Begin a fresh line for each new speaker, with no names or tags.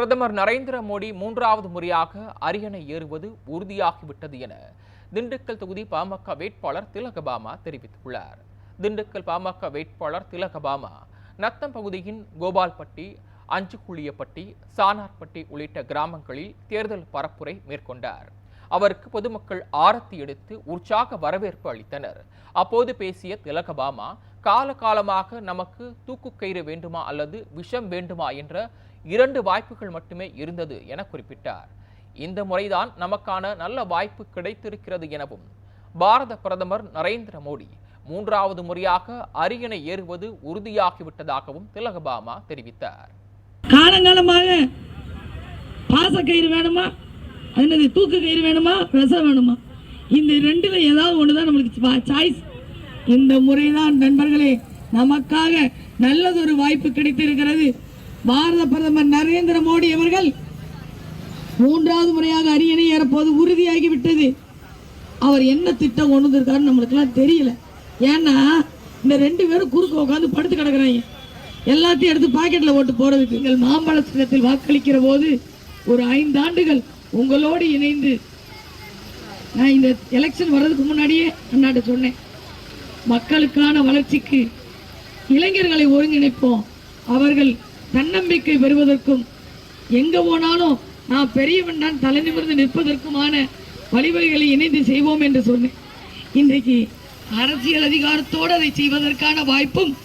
பிரதமர் நரேந்திர மோடி மூன்றாவது முறையாக அரியணை ஏறுவது உறுதியாகிவிட்டது என திண்டுக்கல் தொகுதி பாமக வேட்பாளர் திலகபாமா தெரிவித்துள்ளார். திண்டுக்கல் பாமக வேட்பாளர் திலகபாமா நத்தம் பகுதியின் கோபால்பட்டி அஞ்சுக்குழியப்பட்டி சானார்பட்டி உள்ளிட்ட கிராமங்களில் தேர்தல் பரப்புரை மேற்கொண்டார். அவருக்கு பொதுமக்கள் ஆரத்தி எடுத்து உற்சாக வரவேற்பு அளித்தனர். அப்போது பேசிய திலகபாமா காலகாலமாக நமக்கு தூக்குக்கயிறு வேண்டுமா அல்லது விஷம் வேண்டுமா என்ற இரண்டு வாய்ப்புகள் மட்டுமே இருந்தது என குறிப்பிட்டார். இந்த முறைதான் நமக்கான நல்ல வாய்ப்பு கிடைத்திருக்கிறது எனவும் பாரத பிரதமர் நரேந்திர மோடி மூன்றாவது முறையாக அரியணை ஏறுவது உறுதியாகிவிட்டதாகவும் திலகபாமா தெரிவித்தார்.
காலங்காலமாக பாசக்கயிறு வேணுமா? என்னது தூக்கு கயிறு வேணுமா? விஷம் வேணுமா? இந்த ரெண்டுல ஏதாவது ஒன்று தான் நம்மளுக்கு சாய்ஸ் இந்த முறைதான் நண்பர்களே நமக்காக நல்லதொரு வாய்ப்பு கிடைத்திருக்கிறது. பாரத பிரதமர் நரேந்திர மோடி அவர்கள் மூன்றாவது முறையாக அரியணை ஏறப்போது உறுதியாகிவிட்டது. அவர் என்ன திட்டம் கொண்டு வந்திருக்காருன்னு நம்மளுக்கெல்லாம் தெரியல. ஏன்னா இந்த ரெண்டு பேரும் குறுக்க உட்காந்து படுத்து கிடக்குறாங்க. எல்லாத்தையும் எடுத்து பாக்கெட்டில் ஓட்டு போடுறதுக்கு நீங்கள் மாம்பழ சின்னத்தில் வாக்களிக்கிற போது ஒரு ஐந்து ஆண்டுகள் உங்களோடு இணைந்து நான் இந்த எலெக்ஷன் வர்றதுக்கு முன்னாடியே அண்ணாட்ட சொன்னேன். மக்களுக்கான வளர்ச்சிக்கு இளைஞர்களை ஒருங்கிணைப்போம். அவர்கள் தன்னம்பிக்கை பெறுவதற்கும் எங்க போனாலும் நான் பெரியவன் தான் தலை நிமிர்ந்து நிற்பதற்குமான வழிவகைகளை இணைந்து செய்வோம் என்று சொன்னேன். இன்றைக்கு அரசியல் அதிகாரத்தோடு அதை செய்வதற்கான வாய்ப்பும்